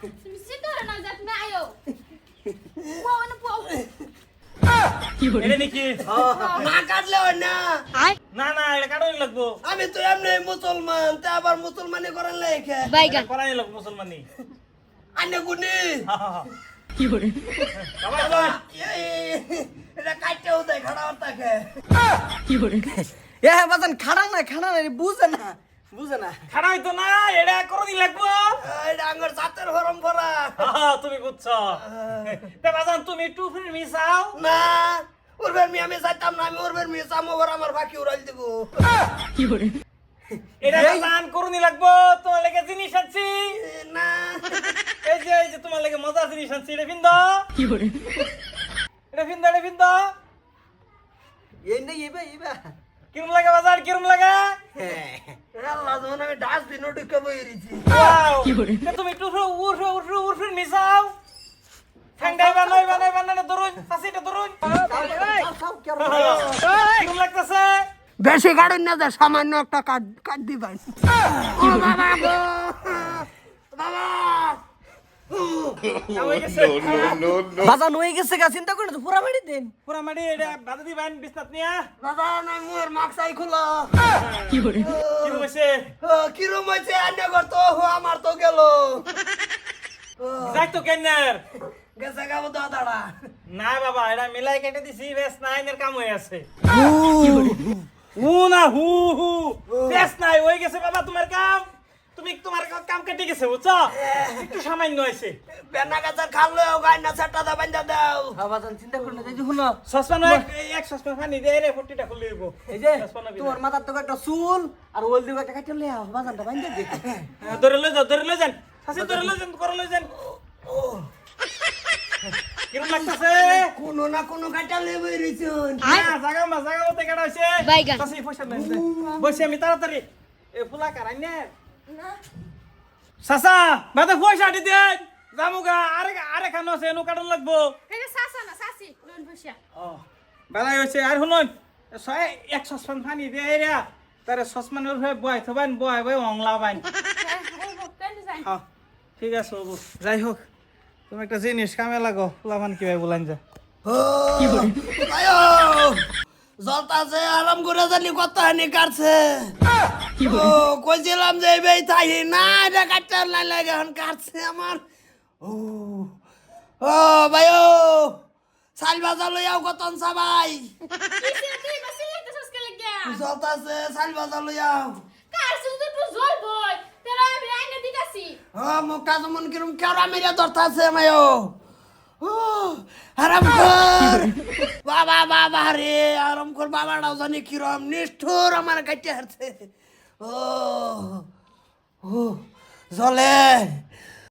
তুমি না আয়ো না আমি তো এমনি মুসলমান তা আবার মুসলমানি করেন লেখে মুসলমানি গুনি এটা কাটতেও দেয় খাড়া থাকে এ বাজান খাড়া না খাড়া না বুঝে না। বুঝে না হইতো না এটা করনি লাগবো। এটা আঙ্গর জাতের হরম ভরা তুমি বুঝছ। তুমি টু ফ্রি মিসাও না উর্বের মেয়ে আমি চাইতাম না আমি উর্বের মেয়ে চামো ওর আমার বাকি উড়াই দিব। এটা বাজান করনি লাগবো। তোমার লেগে জিনিস আনছি। না। এই যে এই যে তোমার লেগে মজা জিনিস আনছি এটা ফিন্দ এটা ফিন্দ এটা ফিন্দ এই না ইবা ইবা কিরম লাগে বাজার কিরম লাগে? তুমি ঠান্ডাই বানাই বানাই বানাই ধরুন ধরুন কিরম লাগতেছে? বেশি গাড়ি না যা সামান্য একটা কাট কাট দিবেন। ও বাবা গো। বাবা। বাজান হয়ে গেছে গা চিন্তা করে তো পুরা বাড়ি দেন। পুরা মাটি এটা দিবেন নিয়া। মোর মাকসাই খোলা। হইছে কিরম হয়েছে? আন্না ঘর তো আমার তো গেল। যাই তো কেনার গেছে গাবো দাদাড়া না বাবা এটা মিলাই কেটে দিছি বেশ নাই এর কাম হয়ে আছে। হু না হু হু বেশ নাই হয়ে গেছে বাবা তোমার কাম। তুমি তোমার কাম কেটে গেছে বুঝছ? একটু সামান্য হয়েছে। বেনা গাছের খাল গাই না দা বান্ধা দাও। হ্যাঁ বাজান চিন্তা করে না শুনো। সসপান এক সসপান পানি দিয়ে রে ফটিটা খুলে দিব। এই যে তোমার মাথার তো একটা চুল আর ওল দিকে একটা কাটলে লে বাজানটা বাইন্দা দে। ধরে লই যাও ধরে লই যান। ধরে লই যান করে লই যান। কিরম লাগতেছে? কোনো না কোনো কাটা লেবে রেছুন না জাগা মা জাগা মতে কেডা হইছে? পয়সা নাই বসে আমি তাড়াতাড়ি। এ ফুলা কারাই নে সাসা বাদে পয়সা দি দেন জামুগা আরে আরে খানো আছে এনু কাটন লাগবো। এটা সাসা না সাসি লোন বসিয়া। ও বেলাই হইছে আর শুনুন। ছয় এক সসপান পানি দিয়ে রে তারে সসমানের উপরে বয় থবান বয় বয় অংলা বাইন কেন যাই হ্যাঁ ঠিক আছে বাবু যাই হোক তুমি একটা জিনিস কামে লাগো ফুলামান কীভাবে বলান যা। আয়ো জলতাছে আরাম করে জানি কত হানি কাটছে ও কইছিলাম যে এই তাই না এটা কাটতে না লাগে এখন কাটছে আমার। ও ও ভাই ও সাল বাজার লই আও কতন সবাই জলতাছে সাল বাজার লই আও। কার শুধু তো জল বই? তেরা আমি আইনা দিতাছি। ও মুখটা যেমন কিরম কেরা মেরে ধরতাছে মায়ো কর বাবা বাবা রে, আরম কর, বাবাটাও জানি কিরম নিষ্ঠুর আমার কাটে হারছে। ও ও, জলে